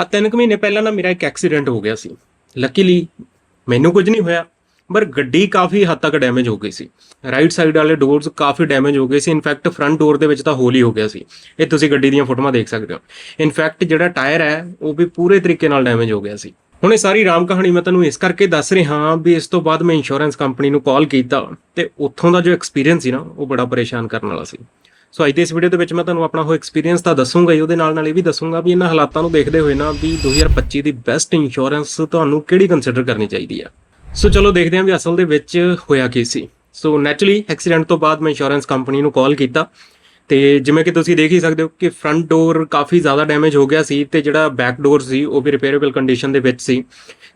ਹਾਂ ਤਿੰਨ ਕੁ ਮਹੀਨੇ ਪਹਿਲਾਂ ਨਾ ਮੇਰਾ ਇੱਕ ਐਕਸੀਡੈਂਟ ਹੋ ਗਿਆ ਸੀ। ਲੱਕੀਲੀ ਮੈਨੂੰ ਕੁਝ ਨਹੀਂ ਹੋਇਆ, ਪਰ ਗੱਡੀ ਕਾਫੀ ਹੱਦ ਤੱਕ ਡੈਮੇਜ ਹੋ ਗਈ ਸੀ। ਰਾਈਟ ਸਾਈਡ ਵਾਲੇ ਡੋਰਸ ਕਾਫੀ ਡੈਮੇਜ ਹੋ ਗਏ ਸੀ। ਇਨਫੈਕਟ ਫਰੰਟ ਡੋਰ ਦੇ ਵਿੱਚ ਤਾਂ ਹੋਲ ਹੀ ਹੋ ਗਿਆ ਸੀ। ਇਹ ਤੁਸੀਂ ਗੱਡੀ ਦੀਆਂ ਫੋਟੋਆਂ ਦੇਖ ਸਕਦੇ ਹੋ। ਇਨਫੈਕਟ ਜਿਹੜਾ ਟਾਇਰ ਹੈ, ਉਹ ਵੀ ਪੂਰੇ ਤਰੀਕੇ ਨਾਲ ਡੈਮੇਜ ਹੋ ਗਿਆ ਸੀ। ਹੁਣ ਇਹ ਸਾਰੀ ਰਾਮ ਕਹਾਣੀ ਮੈਂ ਤੁਹਾਨੂੰ ਇਸ ਕਰਕੇ ਦੱਸ ਰਿਹਾ ਹਾਂ ਵੀ ਇਸ ਤੋਂ ਬਾਅਦ ਮੈਂ ਇੰਸ਼ੋਰੈਂਸ ਕੰਪਨੀ ਨੂੰ ਕਾਲ ਕੀਤਾ ਤੇ ਉੱਥੋਂ ਦਾ ਜੋ ਐਕਸਪੀਰੀਅੰਸ ਸੀ ਨਾ, ਉਹ ਬੜਾ ਪਰੇਸ਼ਾਨ ਕਰਨ ਵਾਲਾ ਸੀ। ਸੋ ਅੱਜ ਦੇ ਇਸ ਵੀਡੀਓ ਦੇ ਵਿੱਚ ਮੈਂ ਤੁਹਾਨੂੰ ਆਪਣਾ ਉਹ ਐਕਸਪੀਰੀਅੰਸ ਤਾਂ ਦੱਸੂੰਗਾ ਹੀ, ਉਹਦੇ ਨਾਲ ਨਾਲ ਇਹ ਵੀ ਦੱਸੂੰਗਾ ਵੀ ਇਹਨਾਂ ਹਾਲਾਤਾਂ ਨੂੰ ਦੇਖਦੇ ਹੋਏ ਨਾ ਵੀ 2025 ਦੀ ਬੈਸਟ ਇੰਸ਼ੋਰੈਂਸ ਤੁਹਾਨੂੰ ਕਿਹੜੀ ਕੰਸੀਡਰ ਕਰਨੀ ਚਾਹੀਦੀ ਆ? ਸੋ ਚਲੋ ਦੇਖਦੇ ਹਾਂ ਵੀ ਅਸਲ ਦੇ ਵਿੱਚ ਹੋਇਆ ਕੀ ਸੀ। ਸੋ ਨੈਚੁਰਲੀ ਐਕਸੀਡੈਂਟ ਤੋਂ ਬਾਅਦ ਮੈਂ ਇੰਸ਼ੋਰੈਂਸ ਕੰਪਨੀ ਨੂੰ ਕਾਲ ਕੀਤਾ। ਤੇ ਜਿਵੇਂ ਕਿ ਤੁਸੀਂ ਦੇਖ ਹੀ ਸਕਦੇ ਹੋ ਕਿ ਫਰੰਟ ਡੋਰ ਕਾਫੀ ਜ਼ਿਆਦਾ ਡੈਮੇਜ ਹੋ ਗਿਆ ਸੀ ਤੇ ਜਿਹੜਾ ਬੈਕ ਡੋਰ ਸੀ, ਉਹ ਵੀ ਰਿਪੇਅਰੇਬਲ ਕੰਡੀਸ਼ਨ ਦੇ ਵਿੱਚ ਸੀ।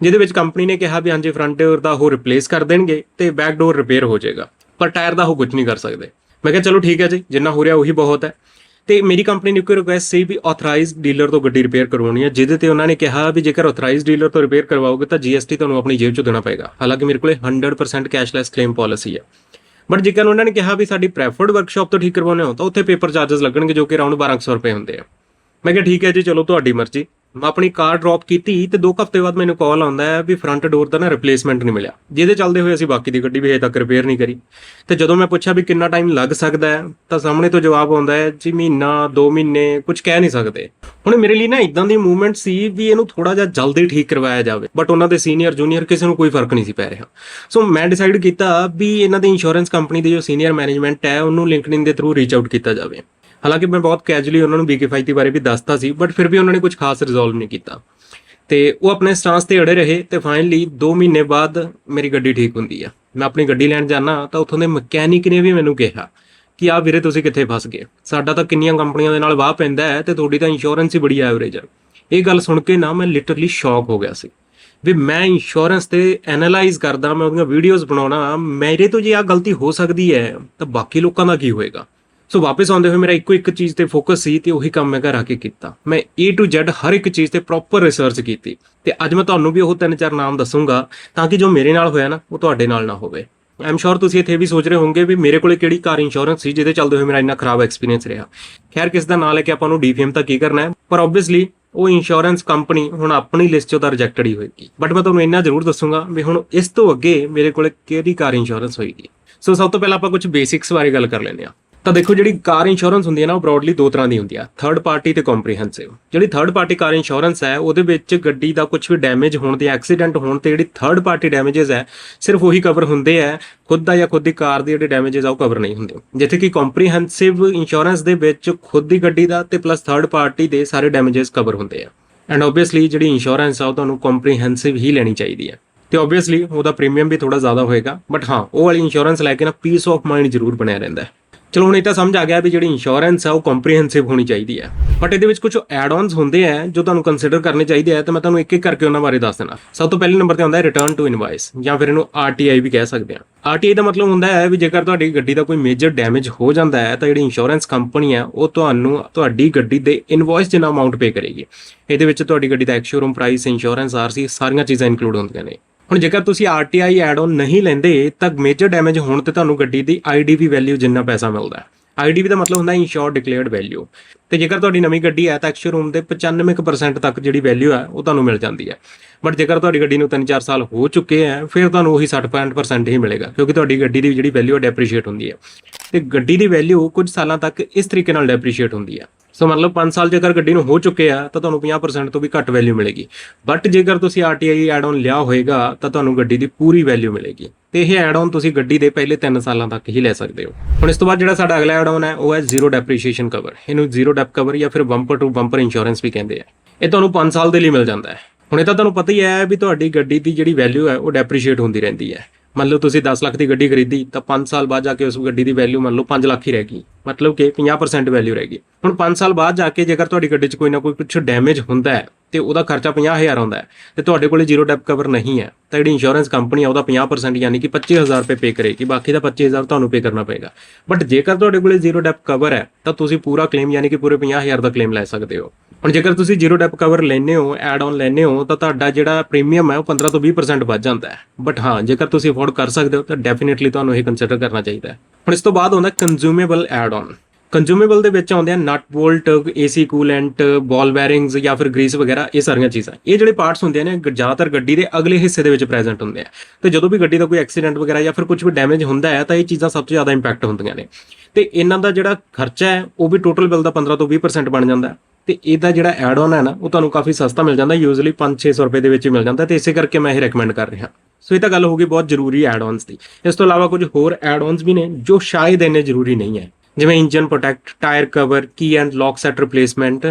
ਜਿਹਦੇ ਵਿੱਚ ਕੰਪਨੀ ਨੇ ਕਿਹਾ ਵੀ ਹਾਂਜੀ ਫਰੰਟ ਡੋਰ ਦਾ ਉਹ ਰਿਪਲੇਸ ਕਰ ਦੇਣਗੇ ਤੇ ਬੈਕ ਡੋਰ ਰਿਪੇਅਰ ਹੋ ਜਾਏਗਾ। ਪਰ ਟਾਇਰ ਦਾ ਉਹ ਕੁਝ ਨਹੀਂ ਕਰ ਸਕਦੇ। ਮੈਂ ਕਿਹਾ ਚਲੋ ਠੀਕ ਹੈ ਜੀ, ਜਿੰਨਾ ਹੋ ਰਿਹਾ ਉਹੀ ਬਹੁਤ ਹੈ। ਤੇ ਮੇਰੀ ਕੰਪਨੀ ਨੇ ਕੋਈ ਰਿਕੁਐਸਟ ਸੀ ਵੀ ਆਥੋਰਾਈਜ਼ਡ ਡੀਲਰ ਤੋਂ ਗੱਡੀ ਰਿਪੇਅਰ ਕਰਵਾਉਣੀ ਹੈ, ਜਿਹਦੇ ਤੇ ਉਹਨਾਂ ਨੇ ਕਿਹਾ ਵੀ ਜੇਕਰ ਆਥੋਰਾਈਜ਼ਡ ਡੀਲਰ ਤੋਂ ਰਿਪੇਅਰ ਕਰਵਾਓਗੇ ਤਾਂ GST ਤੁਹਾਨੂੰ ਆਪਣੀ ਜੇਬ ਚੋਂ ਦੇਣਾ ਪਏਗਾ। ਹਾਲਾਂਕਿ ਮੇਰੇ ਕੋਲੇ 100% ਕੈਸ਼ਲੈਸ ਕਲੇਮ ਪਾਲਿਸੀ ਹੈ। ਬਟ ਜੇਕਰ ਉਹਨਾਂ ਨੇ ਕਿਹਾ ਵੀ ਸਾਡੀ ਪ੍ਰੈਫਰਡ ਵਰਕਸ਼ਾਪ ਤੋਂ ਠੀਕ ਕਰਵਾਉਣੇ ਹੋ, ਤਾਂ ਉੱਥੇ ਪੇਪਰ ਚਾਰजेस ਲੱਗਣਗੇ ਜੋ ਕਿ ਅਰਾਊਂਡ 1200 ਰੁਪਏ ਹੁੰਦੇ ਆ। ਮੈਂ ਕਿਹਾ ਠੀਕ ਹੈ ਜੀ, ਚਲੋ ਤੁਹਾਡੀ ਮਰਜ਼ੀ। ਮੈਂ ਆਪਣੀ ਕਾਰ ਡ੍ਰੌਪ ਕੀਤੀ ਤੇ 2 ਹਫ਼ਤੇ ਬਾਅਦ ਮੈਨੂੰ ਕਾਲ ਆਉਂਦਾ ਹੈ ਵੀ ਫਰੰਟ ਡੋਰ ਦਾ ਨਾ ਰਿਪਲੇਸਮੈਂਟ ਨਹੀਂ ਮਿਲਿਆ। ਜਿਹਦੇ ਚੱਲਦੇ ਹੋਏ ਅਸੀਂ ਬਾਕੀ ਦੀ ਗੱਡੀ ਵੀ ਹਜੇ ਤੱਕ ਰਿਪੇਅਰ ਨਹੀਂ ਕਰੀ। ਤੇ ਜਦੋਂ ਮੈਂ ਪੁੱਛਿਆ ਵੀ ਕਿੰਨਾ ਟਾਈਮ ਲੱਗ ਸਕਦਾ ਹੈ, ਤਾਂ ਸਾਹਮਣੇ ਤੋਂ ਜਵਾਬ ਆਉਂਦਾ ਹੈ, ਜੀ ਮਹੀਨਾ 2 ਮਹੀਨੇ ਕੁਝ ਕਹਿ ਨਹੀਂ ਸਕਦੇ। ਹੁਣ ਮੇਰੇ ਲਈ ਨਾ ਇਦਾਂ ਦੀ ਮੂਵਮੈਂਟ ਸੀ ਵੀ ਇਹਨੂੰ ਥੋੜਾ ਜਿਹਾ ਜਲਦੀ ਠੀਕ ਕਰਵਾਇਆ ਜਾਵੇ ਬਟ ਉਹਨਾਂ ਦੇ ਸੀਨੀਅਰ ਜੂਨੀਅਰ ਕਿਸੇ ਨੂੰ ਕੋਈ ਫ਼ਰਕ ਨਹੀਂ ਸੀ ਪੈ ਰਿਹਾ। ਸੋ ਮੈਂ ਡਿਸਾਈਡ ਕੀਤਾ ਵੀ ਇਹਨਾਂ ਦੀ ਇੰਸ਼ੋਰੈਂਸ ਕੰਪਨੀ ਦੀ ਜੋ ਸੀਨੀਅਰ ਮੈਨੇਜਮੈਂਟ ਹੈ, ਉਹਨੂੰ ਲਿੰਕਡਇਨ ਦੇ ਥਰੂ ਰੀਚ ਆਊਟ ਕੀਤਾ ਜਾਵੇ। ਹਾਲਾਂਕਿ ਮੈਂ ਬਹੁਤ ਕੈਜੂਅਲੀ ਉਹਨਾਂ ਨੂੰ ਬੀਕੇ ਬਾਰੇ ਵੀ ਦੱਸਤਾ ਸੀ ਬਟ ਫਿਰ ਵੀ ਉਹਨਾਂ ਨੇ ਕੁਝ ਖਾਸ ਰਿਜ਼ੋਲਵ ਨਹੀਂ ਕੀਤਾ। ਤੇ ਉਹ ਆਪਣੇ ਸਟਾਂਸ ਤੇ ਅੜੇ ਰਹੇ ਤੇ ਫਾਈਨਲੀ 2 ਮਹੀਨੇ ਬਾਅਦ ਮੇਰੀ ਗੱਡੀ ਠੀਕ ਹੁੰਦੀ ਆ। ਮੈਂ ਆਪਣੀ ਗੱਡੀ ਲੈਣ ਜਾਣਾ ਤਾਂ ਉੱਥੋਂ ਦੇ ਮਕੈਨਿਕ ਨੇ ਵੀ ਮੈਨੂੰ ਕਿਹਾ ਕਿ ਆ ਵੀਰੇ ਤੁਸੀਂ ਕਿੱਥੇ ਫਸ ਗਏ? ਸਾਡਾ ਤਾਂ ਕਿੰਨੀਆਂ ਕੰਪਨੀਆਂ ਦੇ ਨਾਲ ਵਾਹ ਪੈਂਦਾ ਹੈ ਤੇ ਤੁਹਾਡੀ ਤਾਂ ਇੰਸ਼ੋਰੈਂਸ ਹੀ ਬੜੀ ਐਵਰੇਜ ਹੈ ਇਹ ਗੱਲ ਸੁਣ ਕੇ ਨਾ ਮੈਂ ਲਿਟਰਲੀ ਸ਼ੌਕ ਹੋ ਗਿਆ ਸੀ। ਵੀ ਮੈਂ ਇੰਸ਼ੋਰੈਂਸ ਤੇ ਐਨਾਲਾਈਜ਼ ਕਰਦਾ, ਮੈਂ ਉਹਦੀਆਂ ਵੀਡੀਓਜ਼ ਬਣਾਉਣਾ, ਮੇਰੇ ਤੋਂ ਜੇ ਆ ਗਲਤੀ ਹੋ ਸਕਦੀ ਹੈ, ਤਾਂ ਬਾਕੀ ਲੋਕਾਂ ਦਾ ਕੀ ਹੋਏਗਾ? ਸੋ ਵਾਪਸ ਆਉਂਦੇ ਹੋਏ ਮੇਰਾ ਇੱਕੋ ਇੱਕ ਚੀਜ਼ ਤੇ ਫੋਕਸ ਸੀ ਤੇ ਉਹੀ ਕੰਮ ਮੈਂ ਘਰ ਆ ਕੇ ਕੀਤਾ। ਮੈਂ A to Z ਹਰ ਇੱਕ ਚੀਜ਼ ਤੇ ਪ੍ਰੋਪਰ ਰਿਸਰਚ ਕੀਤੀ। ਤੇ ਅੱਜ ਮੈਂ ਤੁਹਾਨੂੰ ਵੀ ਉਹ ਤਿੰਨ ਚਾਰ ਨਾਮ ਦੱਸੂੰਗਾ ਤਾਂ ਕਿ ਜੋ ਮੇਰੇ ਨਾਲ ਹੋਇਆ ਨਾ, ਉਹ ਤੁਹਾਡੇ ਨਾਲ ਨਾ ਹੋਵੇ। ਆਮ ਸ਼ੋਰ ਤੁਸੀਂ ਇੱਥੇ ਵੀ ਸੋਚ ਰਹੇ ਹੋਵੋਗੇ ਵੀ ਮੇਰੇ ਕੋਲੇ ਕਿਹੜੀ ਕਾਰ ਇੰਸ਼ੋਰੈਂਸ ਸੀ ਜਿਹਦੇ ਚੱਲਦੇ ਹੋਏ ਮੇਰਾ ਇੰਨਾ ਖਰਾਬ ਐਕਸਪੀਰੀਅੰਸ ਰਿਹਾ। ਖੈਰ, ਕਿਸ ਦਾ ਨਾਂ ਲੈ ਕੇ ਆਪਾਂ ਨੂੰ ਡੀਫੇਮ ਤਾਂ ਕੀ ਕਰਨਾ ਹੈ? ਪਰ ਆਬਵੀਅਸਲੀ ਉਹ ਇੰਸ਼ੋਰੈਂਸ ਕੰਪਨੀ ਹੁਣ ਆਪਣੀ ਲਿਸਟ ਚੋਂ ਤਾਂ ਰਿਜੈਕਟਡ ਹੀ ਹੋਏਗੀ। ਬਟ ਮੈਂ ਤੁਹਾਨੂੰ ਇੰਨਾ ਜ਼ਰੂਰ ਦੱਸੂੰਗਾ ਵੀ ਹੁਣ ਇਸ ਤੋਂ ਅੱਗੇ ਮੇਰੇ ਕੋਲੇ ਕਿਹੜੀ ਕਾਰ ਇੰਸ਼ੋਰੈਂਸ ਹੋਏਗੀ। ਸੋ ਸਭ ਤੋਂ ਪਹਿਲਾਂ ਆਪਾਂ ਕੁਝ ਬੇਸਿਕਸ ਬਾਰੇ ਗੱਲ ਕਰ ਲੈਂਦੇ ਹਾਂ। ਤਾਂ ਦੇਖੋ ਜਿਹੜੀ ਕਾਰ ਇੰਸ਼ੋਰੈਂਸ ਹੁੰਦੀ ਹੈ ਨਾ, ਉਹ ਬ੍ਰੌਡਲੀ ਦੋ ਤਰ੍ਹਾਂ ਦੀ ਹੁੰਦੀ ਆ ਥਰਡ ਪਾਰਟੀ ਤੇ ਕੰਪਰੀਹੈਂਸਿਵ ਜਿਹੜੀ ਥਰਡ ਪਾਰਟੀ ਕਾਰ ਇੰਸ਼ੋਰੈਂਸ ਹੈ, ਉਹਦੇ ਵਿੱਚ ਗੱਡੀ ਦਾ ਕੁਝ ਵੀ ਡੈਮੇਜ ਹੋਣ ਤੇ ਐਕਸੀਡੈਂਟ ਹੋਣ ਤੇ ਜਿਹੜੀ ਥਰਡ ਪਾਰਟੀ ਡੈਮੇजेस ਹੈ, ਸਿਰਫ ਉਹੀ ਕਵਰ ਹੁੰਦੇ ਆ, ਖੁਦ ਦਾ ਜਾਂ ਖੁਦ ਦੀ ਕਾਰ ਦੇ ਜਿਹੜੇ ਡੈਮੇजेस ਆ, ਉਹ ਕਵਰ ਨਹੀਂ ਹੁੰਦੇ। ਜਿੱਥੇ ਕਿ ਕੰਪਰੀਹੈਂਸਿਵ ਇੰਸ਼ੋਰੈਂਸ ਦੇ ਵਿੱਚ ਖੁਦ ਦੀ ਗੱਡੀ ਦਾ ਤੇ ਪਲੱਸ ਥਰਡ ਪਾਰਟੀ ਦੇ ਸਾਰੇ ਡੈਮੇजेस ਕਵਰ ਹੁੰਦੇ ਆ। ਐਂਡ ਆਬਵੀਅਸਲੀ ਜਿਹੜੀ ਇੰਸ਼ੋਰੈਂਸ ਆ, ਉਹ ਤੁਹਾਨੂੰ ਕੰਪਰੀਹੈਂਸਿਵ ਹੀ ਲੈਣੀ ਚਾਹੀਦੀ ਹੈ ਤੇ ਆਬਵੀਅਸਲੀ ਉਹਦਾ ਪ੍ਰੀਮੀਅਮ ਵੀ ਥੋੜਾ ਜ਼ਿਆਦਾ ਹੋਏਗਾ ਬਟ ਹਾਂ, ਉਹ ਵਾਲੀ ਇੰਸ਼ੋਰੈਂਸ ਲੈ ਕੇ ਨਾ ਪੀਸ ਆਫ ਮਾਈਂਡ ਜ਼ਰੂਰ ਬਣਿਆ ਰਹਿੰਦਾ ਹੈ। ਚਲੋ ਹੁਣ ਇਹ ਤਾਂ ਸਮਝ ਆ ਗਿਆ ਵੀ ਜਿਹੜੀ ਇੰਸ਼ੋਰੈਂਸ ਹੈ ਉਹ ਕੰਪਰੀਹੈਂਸਿਵ ਹੋਣੀ ਚਾਹੀਦੀ ਹੈ। ਬਟ ਇਹਦੇ ਵਿੱਚ ਕੁਝ ਐਡ-ਆਨਸ ਹੁੰਦੇ ਆ ਜੋ ਤੁਹਾਨੂੰ ਕੰਸੀਡਰ ਕਰਨੇ ਚਾਹੀਦੇ ਆ, ਤੇ ਮੈਂ ਤੁਹਾਨੂੰ ਇੱਕ ਇੱਕ ਕਰਕੇ ਉਹਨਾਂ ਬਾਰੇ ਦੱਸ ਦੇਣਾ। ਸਭ ਤੋਂ ਪਹਿਲੇ ਨੰਬਰ ਤੇ ਆਉਂਦਾ ਹੈ ਰਿਟਰਨ ਟੂ ਇਨਵਾਇਸ ਜਾਂ ਫਿਰ ਇਹਨੂੰ ਆਰਟੀਆਈ ਵੀ ਕਹਿ ਸਕਦੇ ਆ। ਆਰਟੀਆਈ ਦਾ ਮਤਲਬ ਹੁੰਦਾ ਹੈ ਵੀ ਜੇਕਰ ਤੁਹਾਡੀ ਗੱਡੀ ਦਾ ਕੋਈ ਮੇਜਰ ਡੈਮੇਜ ਹੋ ਜਾਂਦਾ ਹੈ, ਤਾਂ ਜਿਹੜੀ ਇੰਸ਼ੋਰੈਂਸ ਕੰਪਨੀ ਹੈ, ਉਹ ਤੁਹਾਨੂੰ ਤੁਹਾਡੀ ਗੱਡੀ ਦੇ ਇਨਵੋਇਸ ਜਿੰਨਾ ਅਮਾਉਂਟ ਪੇ ਕਰੇਗੀ। ਇਹਦੇ ਵਿੱਚ ਤੁਹਾਡੀ ਗੱਡੀ ਦਾ ex showroom price insurance RC ਸਾਰੀਆਂ ਚੀਜ਼ਾਂ ਇਨਕਲੂਡ ਹੁੰਦੀਆਂ ਨੇ। ਹੁਣ ਜੇਕਰ ਤੁਸੀਂ ਆਰਟੀਆਈ ਐਡ ਆਨ ਨਹੀਂ ਲੈਂਦੇ, ਤਾਂ ਮੇਜਰ ਡੈਮੇਜ ਹੋਣ ਤੇ ਤੁਹਾਨੂੰ ਗੱਡੀ ਦੀ ਆਈਡੀਵੀ ਵੈਲਿਊ ਜਿੰਨਾ ਪੈਸਾ ਮਿਲਦਾ ਹੈ। ਆਈਡੀਵੀ ਦਾ ਮਤਲਬ ਹੁੰਦਾ ਇੰਸ਼ੋਰ ਡਿਕਲੇਅਰਡ ਵੈਲਿਊ ਤੇ ਜੇਕਰ ਤੁਹਾਡੀ ਨਵੀਂ ਗੱਡੀ ਹੈ ਤਾਂ ਐਕਸ਼ੋਰੂਮ ਦੇ 95% ਤੱਕ ਜਿਹੜੀ ਵੈਲਿਊ ਹੈ, ਉਹ ਤੁਹਾਨੂੰ ਮਿਲ ਜਾਂਦੀ ਹੈ। ਬਟ ਜੇਕਰ ਤੁਹਾਡੀ ਗੱਡੀ ਨੂੰ 3-4 ਸਾਲ ਹੋ ਚੁੱਕੇ ਆ ਫਿਰ ਤੁਹਾਨੂੰ ਉਹੀ 60% ਹੀ ਮਿਲੇਗਾ, ਕਿਉਂਕਿ ਤੁਹਾਡੀ ਗੱਡੀ ਦੀ ਜਿਹੜੀ ਵੈਲਿਊ ਹੈ ਡੈਪਰੀਸ਼ੀਏਟ ਹੁੰਦੀ ਹੈ। ਤੇ ਗੱਡੀ ਦੀ ਵੈਲਿਊ ਕੁਝ ਸਾਲਾਂ ਤੱਕ ਇਸ ਤਰੀਕੇ ਨਾਲ ਡੈਪਰੀਸ਼ੀਏਟ ਹੁੰਦੀ ਹੈ। ਸੋ ਮਤਲਬ 5 ਸਾਲ ਜੇਕਰ ਗੱਡੀ ਨੂੰ ਹੋ ਚੁੱਕੇ ਆ, ਤਾਂ ਤੁਹਾਨੂੰ 50% ਤੋਂ ਵੀ ਘੱਟ ਵੈਲਿਊ ਮਿਲੇਗੀ। ਬਟ ਜੇਕਰ ਤੁਸੀਂ ਆਰਟੀਆਈ ਐਡ ਆਨ ਲਿਆ ਹੋਏਗਾ, ਤਾਂ ਤੁਹਾਨੂੰ ਗੱਡੀ ਦੀ ਪੂਰੀ ਵੈਲਿਊ ਮਿਲੇਗੀ। ਤੇ ਇਹ ਐਡ ਆਨ ਤੁਸੀਂ ਗੱਡੀ ਦੇ ਪਹਿਲੇ 3 ਸਾਲਾਂ ਤੱਕ ਹੀ ਲੈ ਸਕਦੇ ਹੋ। ਹੁਣ ਇਸ ਤੋਂ ਬਾਅਦ ਜਿਹੜਾ ਸਾਡਾ ਅਗਲਾ ਐਡ ਆਨ ਹੈ, ਉਹ ਹੈ ਜ਼ੀਰੋ ਡੈਪਰੀਸ਼ੀਏਸ਼ਨ ਕਵਰ ਇਹਨੂੰ ਜ਼ੀਰੋ ਡੈਪ ਕਵਰ ਜਾਂ ਫਿਰ ਬੰਪਰ ਟੂ ਬੰਪਰ ਇੰਸ਼ੋਰੈਂਸ ਵੀ ਕਹਿੰਦੇ ਆ। ਇਹ ਤੁਹਾਨੂੰ 5 ਸਾਲ ਦੇ ਲਈ ਮਿਲ ਜਾਂਦਾ ਹੈ। ਹੁਣ ਇਹ ਤਾਂ ਤੁਹਾਨੂੰ ਪਤਾ ਹੀ ਹੈ ਵੀ ਤੁਹਾਡੀ ਗੱਡੀ ਦੀ ਜਿਹੜੀ ਵੈਲਿਊ ਹੈ, ਉਹ ਡੈਪਰੀਸ਼ੀਏਟ ਹੁੰਦੀ ਰਹਿੰਦੀ ਹੈ। ਮੰਨ ਲਓ ਤੁਸੀਂ 10 ਲੱਖ ਦੀ ਗੱਡੀ ਖਰੀਦੀ, ਤਾਂ 5 ਸਾਲ ਬਾਅਦ ਜਾ ਕੇ ਉਸ ਗੱਡੀ ਦੀ ਵੈਲਿਊ ਮੰਨ ਲਓ 5 ਲੱਖ ਹੀ ਰਹਿ ਗਈ। ਮਤਲਬ ਕਿ 50% ਵੈਲਿਊ ਰਹਿ ਗਈ। ਹੁਣ 5 ਸਾਲ ਬਾਅਦ ਜਾ ਕੇ ਜੇਕਰ ਤੁਹਾਡੀ ਗੱਡੀ 'ਚ ਕੋਈ ਨਾ ਕੋਈ ਕੁਝ ਡੈਮੇਜ ਹੁੰਦਾ ਹੈ, ਤੇ ਉਹਦਾ ਖਰਚਾ 50000 ਆਉਂਦਾ ਹੈ, ਤੇ ਤੁਹਾਡੇ ਕੋਲੇ ਜ਼ੀਰੋ ਡੈਪ ਕਵਰ ਨਹੀਂ ਹੈ, ਤਾਂ ਜਿਹੜੀ ਇੰਸ਼ੋਰੈਂਸ ਕੰਪਨੀ ਆ ਉਹਦਾ 50% ਯਾਨੀ ਕਿ 25000 ਰੁਪਏ ਪੇ ਕਰੇਗੀ, ਬਾਕੀ ਦਾ 25000 ਤੁਹਾਨੂੰ ਪੇ ਕਰਨਾ ਪਏਗਾ। ਬਟ ਜੇਕਰ ਤੁਹਾਡੇ ਕੋਲੇ ਜ਼ੀਰੋ ਡੈਪ ਕਵਰ ਹੈ, ਤਾਂ ਤੁਸੀਂ ਪੂਰਾ ਕਲੇਮ ਯਾਨੀ ਕਿ ਪੂਰੇ 50000 ਦਾ ਕਲੇਮ ਲੈ ਸਕਦੇ ਹੋ। ਹੁਣ ਜੇਕਰ ਤੁਸੀਂ ਜ਼ੀਰੋ ਡੈਪ ਕਵਰ ਲੈਨੇ ਹੋ ਐਡ ਆਨ ਲੈਨੇ ਹੋ, ਤਾਂ ਤੁਹਾਡਾ ਜਿਹੜਾ ਪ੍ਰੀਮੀਅਮ ਹੈ ਉਹ 15 ਤੋਂ 20% ਵੱਧ ਜਾਂਦਾ ਹੈ। ਬਟ ਹਾਂ, ਜੇਕਰ ਤੁਸੀਂ ਅਫੋਰਡ ਕਰ ਸਕਦੇ ਹੋ, ਤਾਂ ਡੈਫੀਨਿਟਲੀ ਤੁਹਾਨੂੰ ਇਹ ਕੰਸੀਡਰ ਕਰਨਾ ਚਾਹੀਦਾ ਹੈ। ਹੁਣ ਇਸ ਤੋਂ ਬਾਅਦ ਆਉਂਦਾ ਕੰਜ਼ਿਊਮੇਬਲ ਐਡ ਆਨ ਕੰਜ਼ਿਊਮੇਬਲ ਦੇ ਵਿੱਚ ਆਉਂਦੇ ਆ nut bolt AC coolant ball bearings ਜਾਂ ਫਿਰ ਗਰੀਸ ਵਗੈਰਾ, ਇਹ ਸਾਰੀਆਂ ਚੀਜ਼ਾਂ। ਇਹ ਜਿਹੜੇ ਪਾਰਟਸ ਹੁੰਦੇ ਨੇ ਜ਼ਿਆਦਾਤਰ ਗੱਡੀ ਦੇ ਅਗਲੇ ਹਿੱਸੇ ਦੇ ਵਿੱਚ ਪ੍ਰੈਜ਼ੈਂਟ ਹੁੰਦੇ ਆ। ਤੇ ਜਦੋਂ ਵੀ ਗੱਡੀ ਦਾ ਕੋਈ ਐਕਸੀਡੈਂਟ ਵਗੈਰਾ ਜਾਂ ਫਿਰ ਕੁਝ ਵੀ ਡੈਮੇਜ ਹੁੰਦਾ ਹੈ, ਤਾਂ ਇਹ ਚੀਜ਼ਾਂ ਸਭ ਤੋਂ ਜ਼ਿਆਦਾ ਇੰਪੈਕਟ ਹੁੰਦੀਆਂ ਨੇ। ਤੇ ਇਹਨਾਂ ਦਾ ਜਿਹੜਾ ਖਰਚਾ ਹੈ, ਉਹ ਵੀ ਟੋਟਲ ਬਿੱਲ ਦਾ 15 ਤੋਂ 20% ਬਣ ਜਾਂਦਾ ਹੈ। ਤੇ ਇਹਦਾ ਜਿਹੜਾ ਐਡ ਆਨ ਹੈ ਨਾ, ਉਹ ਤੁਹਾਨੂੰ ਕਾਫੀ ਸਸਤਾ ਮਿਲ ਜਾਂਦਾ ਯੂਜ਼ੂਅਲੀ 5-600 ਰੁਪਏ ਦੇ ਵਿੱਚ ਹੀ ਮਿਲ ਜਾਂਦਾ ਤੇ ਇਸੇ ਕਰਕੇ ਮੈਂ ਇਹ ਰეკਮੈਂਡ ਕਰ ਰਿਹਾ। ਸੋ ਇਹ ਤਾਂ ਗੱਲ ਹੋ ਗਈ ਬਹੁਤ ਜ਼ਰੂਰੀ ਐਡ ਆਨਸ ਦੀ। ਇਸ ਤੋਂ ਇਲਾਵਾ ਕੁਝ ਹੋਰ ਐਡ ਆਨਸ ਵੀ ਨੇ, ਜੋ ਸ਼ਾਇਦ ਇੰਨੇ ਜ਼ਰੂਰੀ ਨਹੀਂ ਹੈ। ਜਿਵੇਂ engine protect tyre cover key and lock set replacement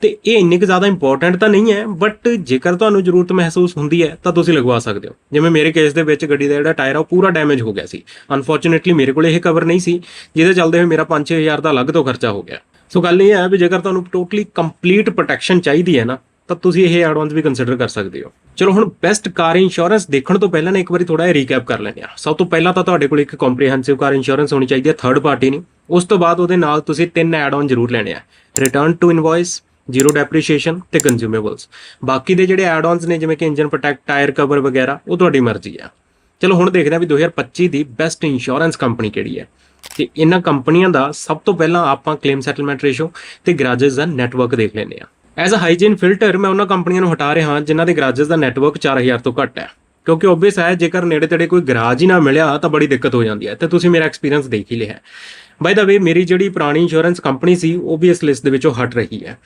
ਤੇ ਇਹ ਇੰਨੇ ਕੁ ਜ਼ਿਆਦਾ ਇੰਪੋਰਟੈਂਟ ਤਾਂ ਨਹੀਂ ਹੈ ਬਟ ਜੇਕਰ ਤੁਹਾਨੂੰ ਜ਼ਰੂਰਤ ਮਹਿਸੂਸ ਹੁੰਦੀ ਹੈ, ਤਾਂ ਤੁਸੀਂ ਲਗਵਾ ਸਕਦੇ ਹੋ। ਜਿਵੇਂ ਮੇਰੇ ਕੇਸ ਦੇ ਵਿੱਚ ਗੱਡੀ ਦਾ ਜਿਹੜਾ ਟਾਇਰ ਆ, ਉਹ ਪੂਰਾ ਡੈਮੇਜ ਹੋ ਗਿਆ ਸੀ। ਅਨਫੋਰਚੂਨੇਟਲੀ ਮੇਰੇ ਕੋਲ ਇਹ ਕਵਰ ਨਹੀਂ ਸੀ, ਜਿਹਦੇ ਚੱਲਦੇ ਹੋਏ ਮੇਰਾ 5-6000 ਦਾ ਅਲੱਗ ਤੋਂ ਖਰਚਾ ਹੋ ਗਿਆ। ਸੋ ਗੱਲ ਇਹ ਹੈ ਵੀ ਜੇਕਰ ਤੁਹਾਨੂੰ ਟੋਟਲੀ ਕੰਪਲੀਟ ਪ੍ਰੋਟੈਕਸ਼ਨ ਚਾਹੀਦੀ ਹੈ ਨਾ, ਤਾਂ ਤੁਸੀਂ ਇਹ ਐਡਵਾਂਸ ਵੀ ਕੰਸੀਡਰ ਕਰ ਸਕਦੇ ਹੋ। ਚਲੋ, ਹੁਣ ਬੈਸਟ ਕਾਰ ਇੰਸ਼ੋਰੈਂਸ ਦੇਖਣ ਤੋਂ ਪਹਿਲਾਂ ਨਾ ਇੱਕ ਵਾਰੀ ਥੋੜਾ ਜਿਹਾ ਰੀਕੈਪ ਕਰ ਲੈਂਦੇ ਆ ਸਭ ਤੋਂ ਪਹਿਲਾਂ ਤਾਂ ਤੁਹਾਡੇ ਕੋਲ ਇੱਕ ਕੰਪਰੀਹੈਂਸਿਵ ਕਾਰ ਇੰਸ਼ੋਰੈਂਸ ਹੋਣੀ ਚਾਹੀਦੀ ਹੈ ਥਰਡ ਪਾਰਟੀ ਨਹੀਂ। ਉਸ ਤੋਂ ਬਾਅਦ ਉਹਦੇ ਨਾਲ ਤੁਸੀਂ ਤਿੰਨ ਐਡ ਆਨ ਜ਼ਰੂਰ ਲੈਣੇ ਆ। Return to invoice zero depreciation ਤੇ ਕੰਜ਼ਿਊਮੇਬਲਸ ਬਾਕੀ ਦੇ ਜਿਹੜੇ ਐਡ ਆਨਸ ਨੇ, ਜਿਵੇਂ ਕਿ ਇੰਜਨ ਪ੍ਰੋਟੈਕਟ ਟਾਇਰ ਕਵਰ ਵਗੈਰਾ, ਉਹ ਤੁਹਾਡੀ ਮਰਜ਼ੀ ਆ। ਚਲੋ, ਹੁਣ ਦੇਖਦੇ ਆ ਵੀ 2025 ਦੀ ਬੈਸਟ ਇੰਸ਼ੋਰੈਂਸ ਕੰਪਨੀ ਕਿਹੜੀ ਹੈ। ਤੇ ਇਹਨਾਂ ਕੰਪਨੀਆਂ ਦਾ ਸਭ ਤੋਂ ਪਹਿਲਾਂ ਆਪਾਂ ਕਲੇਮ ਸੈਟਲਮੈਂਟ ਰੇਸ਼ੋ ਤੇ ਗਰਾਜਸ ਦਾ ਨੈਟਵਰਕ ਦੇਖ ਲੈਂਦੇ ਆ ਐਜ਼ ਅ ਹਾਈਜੀਨ ਫਿਲਟਰ ਮੈਂ ਉਹਨਾਂ ਕੰਪਨੀਆਂ ਨੂੰ ਹਟਾ ਰਿਹਾ ਹਾਂ ਜਿਨ੍ਹਾਂ ਦੇ ਗਰਾਜਸ ਦਾ ਨੈਟਵਰਕ 4000 ਤੋਂ ਘੱਟ ਹੈ। ਕਿਉਂਕਿ ਓਬਵੀਅਸ ਹੈ, ਜੇਕਰ ਨੇੜੇ ਤੇੜੇ ਕੋਈ ਗਰਾਜ ਹੀ ਨਾ ਮਿਲਿਆ ਤਾਂ ਬੜੀ ਦਿੱਕਤ ਹੋ ਜਾਂਦੀ ਹੈ। ਤੇ ਤੁਸੀਂ ਮੇਰਾ ਐਕਸਪੀਰੀਅੰਸ ਦੇਖ ਹੀ ਲਿਆ ਬਾਈ ਦਾ ਵੇ ਮੇਰੀ ਜਿਹੜੀ ਪੁਰਾਣੀ ਇੰਸ਼ੋਰੈਂਸ ਕੰਪਨੀ ਸੀ, ਉਹ ਵੀ ਇਸ ਲਿਸਟ ਦੇ ਵਿੱਚੋਂ ਹਟ ਰਹੀ ਹੈ।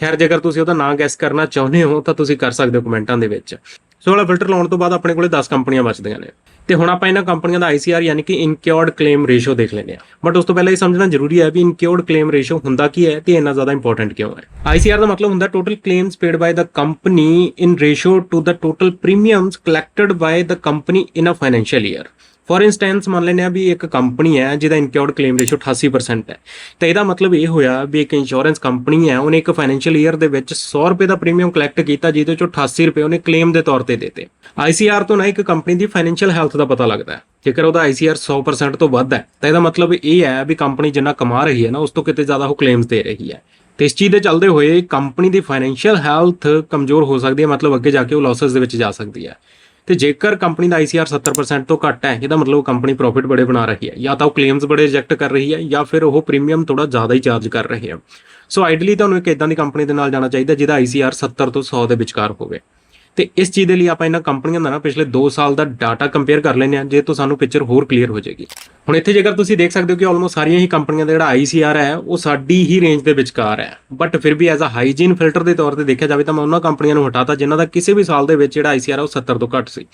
ਖੈਰ, ਜੇਕਰ ਤੁਸੀਂ ਉਹਦਾ ਨਾਂ ਗੈਸ ਕਰਨਾ ਚਾਹੁੰਦੇ ਹੋ ਤਾਂ ਤੁਸੀਂ ਕਰ ਸਕਦੇ ਹੋ ਕਮੈਂਟਾਂ ਦੇ ਵਿੱਚ। ਸੋ ਵਾਲਾ ਫਿਲਟਰ ਲਾਉਣ ਤੋਂ ਬਾਅਦ ਆਪਣੇ ਕੋਲੇ 10 ਕੰਪਨੀਆਂ ਬਚਦੀਆਂ ਨੇ। ਤੇ ਹੁਣ ਆਪਾਂ ਇਹਨਾਂ ਕੰਪਨੀਆਂ ਦਾ ICR ਯਾਨੀ ਕਿ ਇਨਕਿਓਰਡ ਕਲੇਮ ਰੇਸ਼ੋ ਦੇਖ ਲੈਂਦੇ ਆ ਬਟ ਉਸ ਤੋਂ ਪਹਿਲਾਂ ਇਹ ਸਮਝਣਾ ਜ਼ਰੂਰੀ ਹੈ ਵੀ ਇਨਕਿਓਰਡ ਕਲੇਮ ਰੇਸ਼ੋ ਹੁੰਦਾ ਕੀ ਹੈ ਤੇ ਇੰਨਾ ਜ਼ਿਆਦਾ ਇੰਪੋਰਟੈਂਟ ਕਿਉਂ ਹੈ। ICR ਦਾ ਮਤਲਬ ਹੁੰਦਾ total claims paid by the company in ratio to the total premiums collected by the company in a financial year for instance ਮੰਨ ਲੈਂਦੇ ਆ ਵੀ ਇੱਕ ਕੰਪਨੀ ਹੈ ਜਿਹਦਾ ਇਨਕਿਉਰਡ ਕਲੇਮ ਰੇਸ਼ੋ 88% ਹੈ। ਤਾਂ ਇਹਦਾ ਮਤਲਬ ਇਹ ਹੋਇਆ ਵੀ ਇੱਕ ਇੰਸ਼ੋਰੈਂਸ ਕੰਪਨੀ ਹੈ, ਉਹਨੇ ਇੱਕ ਫਾਈਨੈਂਸ਼ੀਅਲ ਈਅਰ ਦੇ ਵਿੱਚ 100 ਰੁਪਏ ਦਾ ਪ੍ਰੀਮੀਅਮ ਕਲੈਕਟ ਕੀਤਾ, ਜਿਹਦੇ ਚੋਂ 88 ਰੁਪਏ ਉਹਨੇ ਕਲੇਮ ਦੇ ਤੌਰ ਤੇ ਦਿੱਤੇ। ICR ਤੋਂ ਨਾ ਇੱਕ ਕੰਪਨੀ ਦੀ ਫਾਈਨੈਂਸ਼ੀਅਲ ਹੈਲਥ ਦਾ ਪਤਾ ਲੱਗਦਾ ਹੈ। ਜੇਕਰ ਉਹਦਾ ICR 100% ਤੋਂ ਵੱਧ ਹੈ, ਤਾਂ ਇਹਦਾ ਮਤਲਬ ਇਹ ਹੈ ਵੀ ਕੰਪਨੀ ਜਿੰਨਾ ਕਮਾ ਰਹੀ ਹੈ ਨਾ, ਉਸ ਤੋਂ ਕਿਤੇ ਜ਼ਿਆਦਾ ਉਹ ਕਲੇਮਸ ਦੇ ਰਹੀ ਹੈ। ਤੇ ਇਸ ਚੀਜ਼ ਦੇ ਚੱਲਦੇ ਹੋਏ ਕੰਪਨੀ ਦੀ ਫਾਈਨੈਂਸ਼ੀਅਲ ਹੈਲਥ ਕਮਜ਼ੋਰ ਹੋ ਸਕਦੀ ਹੈ, ਮਤਲਬ ਅੱਗੇ ਜਾ ਕੇ ਉਹ ਲਾਸਸ ਦੇ ਵਿੱਚ ਜਾ ਸਕਦੀ ਹੈ। ਤੇ ਜੇਕਰ ਕੰਪਨੀ ਦਾ ICR 70% ਤੋਂ ਘੱਟ ਹੈ, ਇਹਦਾ ਮਤਲਬ ਕੰਪਨੀ ਪ੍ਰੋਫਿਟ ਬੜੇ ਬਣਾ ਰਹੀ ਹੈ, ਜਾਂ ਤਾਂ ਉਹ ਕਲੇਮਸ ਬੜੇ ਰਿਜੈਕਟ ਕਰ ਰਹੀ ਹੈ, ਜਾਂ ਫਿਰ ਉਹ ਪ੍ਰੀਮੀਅਮ ਥੋੜਾ ਜ਼ਿਆਦਾ ਹੀ ਚਾਰਜ ਕਰ ਰਹੇ ਹੈ। ਸੋ ਆਈਡਲੀ ਤੁਹਾਨੂੰ ਇੱਕ ਇਦਾਂ ਦੀ ਕੰਪਨੀ ਦੇ ਨਾਲ ਜਾਣਾ ਚਾਹੀਦਾ ਜਿਹਦਾ ICR 70 ਤੋਂ 100 ਦੇ ਵਿਚਕਾਰ ਹੋਵੇ। ਤੇ ਇਸ ਚੀਜ਼ ਦੇ ਲਈ ਆਪਾਂ ਇਹਨਾਂ ਕੰਪਨੀਆਂ ਦਾ ਨਾ ਪਿਛਲੇ 2 ਸਾਲ ਦਾ ਡਾਟਾ ਕੰਪੇਅਰ ਕਰ ਲੈਂਦੇ ਹਾਂ, ਜੇ ਤੋਂ ਸਾਨੂੰ ਪਿਕਚਰ ਹੋਰ ਕਲੀਅਰ ਹੋ ਜਾਏਗੀ। ਹੁਣ ਇੱਥੇ ਜੇਕਰ ਤੁਸੀਂ ਦੇਖ ਸਕਦੇ ਹੋ ਕਿ ਆਲਮੋਸਟ ਸਾਰੀਆਂ ਹੀ ਕੰਪਨੀਆਂ ਦਾ ਜਿਹੜਾ ICR ਹੈ, ਉਹ ਸਾਡੀ ਹੀ ਰੇਂਜ ਦੇ ਵਿਚਕਾਰ ਹੈ। ਬਟ ਫਿਰ ਵੀ ਐਜ਼ ਅ ਹਾਈਜੀਨ ਫਿਲਟਰ ਦੇ ਤੌਰ ਤੇ ਦੇਖਿਆ ਜਾਵੇ ਤਾਂ ਮੈਂ ਉਹਨਾਂ ਕੰਪਨੀਆਂ ਨੂੰ ਹਟਾਤਾ, ਜਿਨ੍ਹਾਂ ਦਾ ਕਿਸੇ ਵੀ ਸਾਲ ਦੇ ਵਿੱਚ ਜਿਹੜਾ ICR ਹੈ, ਉਹ 70 ਤੋਂ ਘੱਟ ਸੀ।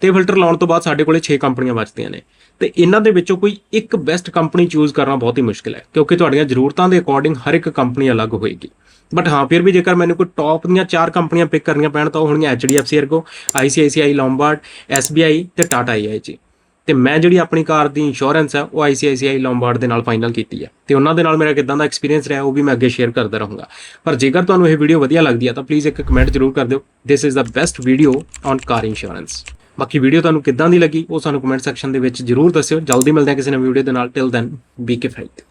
ਤੇ ਫਿਲਟਰ ਲਾਉਣ ਤੋਂ ਬਾਅਦ ਸਾਡੇ ਕੋਲੇ 6 ਕੰਪਨੀਆਂ ਬਚਦੀਆਂ ਨੇ। ਤੇ ਇਹਨਾਂ ਦੇ ਵਿੱਚੋਂ ਕੋਈ ਇੱਕ ਬੈਸਟ ਕੰਪਨੀ ਚੂਜ਼ ਕਰਨਾ ਬਹੁਤ ਹੀ ਮੁਸ਼ਕਿਲ ਹੈ, ਕਿਉਂਕਿ ਤੁਹਾਡੀਆਂ ਜ਼ਰੂਰਤਾਂ ਦੇ ਅਕੋਰਡਿੰਗ ਹਰ ਇੱਕ ਕੰਪਨੀ ਅਲੱਗ ਹੋਏਗੀ। ਬਟ ਹਾਂ, ਫਿਰ ਵੀ ਜੇਕਰ ਮੈਨੂੰ ਕੋਈ ਟੌਪ ਦੀਆਂ ਚਾਰ ਕੰਪਨੀਆਂ ਪਿਕ ਕਰਨੀਆਂ ਪੈਣ, ਤਾਂ ਉਹ ਹੋਣਗੀਆਂ HDFC Ergo ICICI Lombard SBI ਤੇ Tata AIG ਤੇ ਮੈਂ ਜਿਹੜੀ ਆਪਣੀ ਕਾਰ ਦੀ ਇੰਸ਼ੋਰੈਂਸ ਹੈ ਉਹ ICICI Lombard ਦੇ ਨਾਲ ਫਾਈਨਲ ਕੀਤੀ ਹੈ ਤੇ ਉਹਨਾਂ ਦੇ ਨਾਲ ਮੇਰਾ ਕਿਦਾਂ ਦਾ ਐਕਸਪੀਰੀਅੰਸ ਰਿਹਾ, ਉਹ ਵੀ ਮੈਂ ਅੱਗੇ ਸ਼ੇਅਰ ਕਰਦਾ ਰਹੂੰਗਾ। ਪਰ ਜੇਕਰ ਤੁਹਾਨੂੰ ਇਹ ਵੀਡੀਓ ਵਧੀਆ ਲੱਗਦੀ ਹੈ ਤਾਂ ਪਲੀਜ਼ ਇੱਕ ਕਮੈਂਟ ਜ਼ਰੂਰ ਕਰ ਦਿਓ। This is the best video on car insurance ਬਾਕੀ ਵੀਡੀਓ ਤੁਹਾਨੂੰ ਕਿੱਦਾਂ ਦੀ ਲੱਗੀ, ਉਹ ਸਾਨੂੰ ਕਮੈਂਟ ਸੈਕਸ਼ਨ ਦੇ ਵਿੱਚ ਜ਼ਰੂਰ ਦੱਸਿਓ। ਜਲਦੀ ਮਿਲਦੇ ਹਾਂ ਕਿਸੇ ਨਵੀਂ ਵੀਡੀਓ ਦੇ ਨਾਲ। Till then B K fight